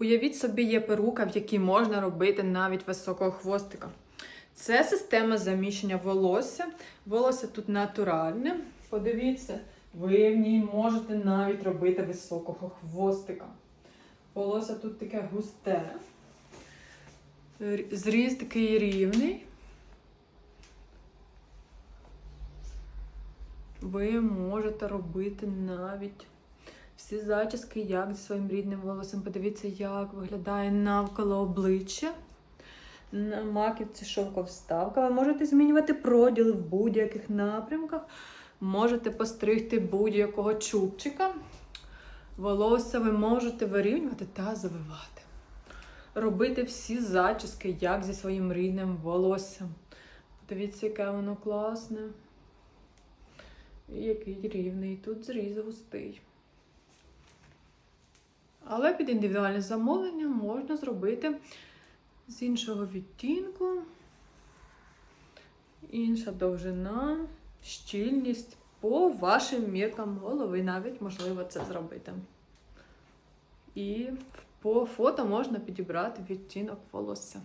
Уявіть собі, є перука, в якій можна робити навіть високого хвостика. Це система заміщення волосся. Волосся тут натуральне. Подивіться, ви в ній можете навіть робити високого хвостика. Волосся тут таке густе. Зріз такий рівний. Ви можете робити навіть всі зачіски, як зі своїм рідним волоссям. Подивіться, як виглядає навколо обличчя. На маківці шовковставка. Ви можете змінювати проділи в будь-яких напрямках. Можете постригти будь-якого чубчика. Волосся ви можете вирівнювати та завивати. Робити всі зачіски, як зі своїм рідним волоссям. Подивіться, яке воно класне. І який рівний. Тут зріз густий. Але під індивідуальне замовлення можна зробити з іншого відтінку. Інша довжина, щільність по вашим міркам голови. Навіть можливо це зробити. І по фото можна підібрати відтінок волосся.